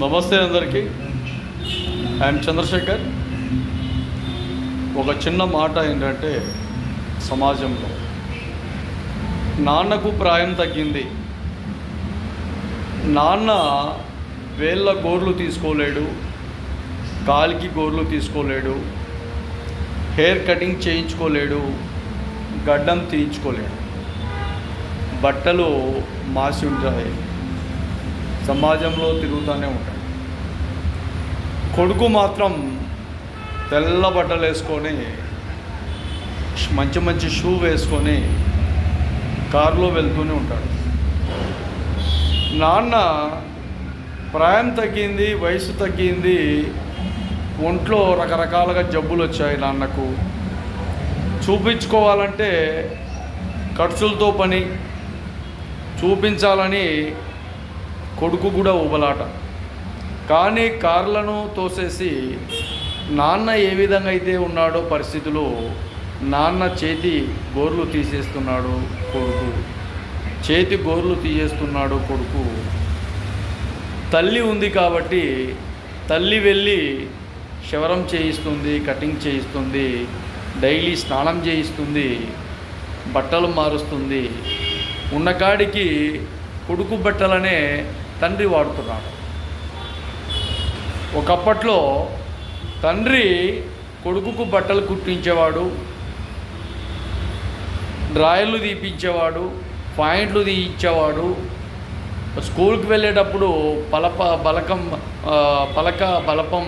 నమస్తే అందరికీ. ఐఎమ్ చంద్రశేఖర్. ఒక చిన్న మాట ఏంటంటే సమాజంలో. నాన్నకు ప్రాయం తగ్గింది. నాన్న వేళ్ళ గోర్లు తీసుకోలేడు కాలికి గోర్లు తీసుకోలేడు హెయిర్ కటింగ్ చేయించుకోలేడు గడ్డం తీయించుకోలేడు. బట్టలు మాసి ఉంటాయి. సమాజంలో తిరుగుతూనే ఉంటాడు. కొడుకు మాత్రం తెల్ల బట్టలు వేసుకొని మంచి మంచి షూ వేసుకొని కారులో వెళ్తూనే ఉంటాడు. నాన్న ప్రాయం తగ్గింది వయసు తగ్గింది ఒంట్లో రకరకాలుగా జబ్బులు వచ్చాయి నాన్నకు. చూపించుకోవాలంటే ఖర్చులతో పని చూపించాలని కొడుకు కూడా ఊబలాట. కానీ కార్లను తోసేసి నాన్న ఏ విధంగా అయితే ఉన్నాడో పరిస్థితిలో నాన్న చేతి గోర్లు తీసేస్తున్నాడు కొడుకు. చేతి గోర్లు తీసేస్తున్నాడు కొడుకు. తల్లి ఉంది కాబట్టి తల్లి వెళ్ళి శవరం చేయిస్తుంది కటింగ్ చేయిస్తుంది డైలీ స్నానం చేయిస్తుంది బట్టలు మారుస్తుంది. ఉన్నకాడికి కొడుకు బట్టలనే తండ్రి వాడుతున్నాడు. ఒకప్పట్లో తండ్రి కొడుకుకు బట్టలు కుట్టించేవాడు డ్రాయర్లు తీపించేవాడు పాయింట్లు తీయించేవాడు స్కూల్కి వెళ్ళేటప్పుడు పలప బలకం పలక బలపం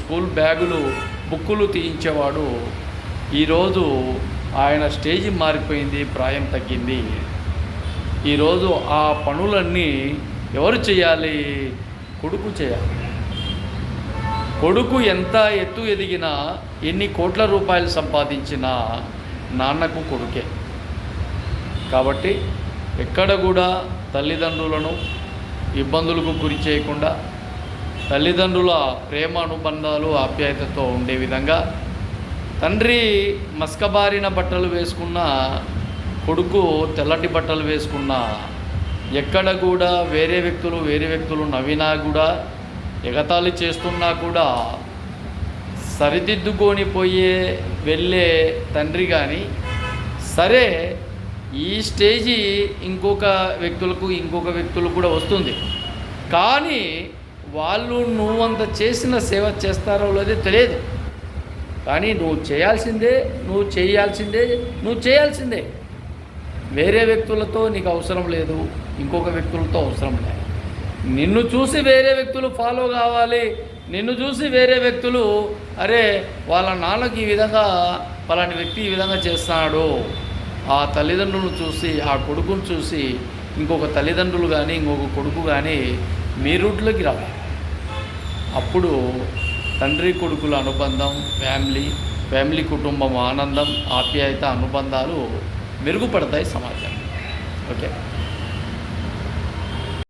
స్కూల్ బ్యాగులు బుక్కులు తీయించేవాడు. ఈరోజు ఆయన స్టేజ్ మారిపోయింది ప్రాయం తగ్గింది. ఈరోజు ఆ పనులన్నీ ఎవరు చేయాలి? కొడుకు చేయాలి. కొడుకు ఎంత ఎత్తు ఎదిగినా ఎన్ని కోట్ల రూపాయలు సంపాదించినా నాన్నకు కొడుకే. కాబట్టి ఎక్కడ కూడా తల్లిదండ్రులను ఇబ్బందులకు గురి చేయకుండా తల్లిదండ్రుల ప్రేమ అనుబంధాలు ఆప్యాయతతో ఉండే విధంగా తండ్రి మస్కబారిన బట్టలు వేసుకున్న కొడుకు తెల్లటి బట్టలు వేసుకున్న ఎక్కడ కూడా వేరే వ్యక్తులు వేరే వ్యక్తులు నవ్వినా కూడా ఎగతాళి చేస్తున్నా కూడా సరిదిద్దుకొని పోయే వెళ్ళే తండ్రి కానీ సరే ఈ స్టేజీ ఇంకొక వ్యక్తులకు ఇంకొక వ్యక్తులకు కూడా వస్తుంది. కానీ వాళ్ళు నువ్వంత చేసిన సేవ చేస్తారో లేదో తెలియదు. కానీ నువ్వు చేయాల్సిందే నువ్వు చేయాల్సిందే నువ్వు చేయాల్సిందే. వేరే వ్యక్తులతో నీకు అవసరం లేదు ఇంకొక వ్యక్తులతో అవసరం లేదు. నిన్ను చూసి వేరే వ్యక్తులు ఫాలో కావాలి నిన్ను చూసి వేరే వ్యక్తులు అరే వాళ్ళ నాన్నకి ఈ విధంగా పలాని వ్యక్తి ఈ విధంగా చేస్తున్నాడు ఆ తల్లిదండ్రులను చూసి ఆ కొడుకును చూసి ఇంకొక తల్లిదండ్రులు కానీ ఇంకొక కొడుకు కానీ మీ రూట్లోకి రావాలి. అప్పుడు తండ్రి కొడుకుల అనుబంధం ఫ్యామిలీ ఫ్యామిలీ కుటుంబం ఆనందం ఆప్యాయత అనుబంధాలు మెరుగుపడతాయి సమాజం. ఓకే?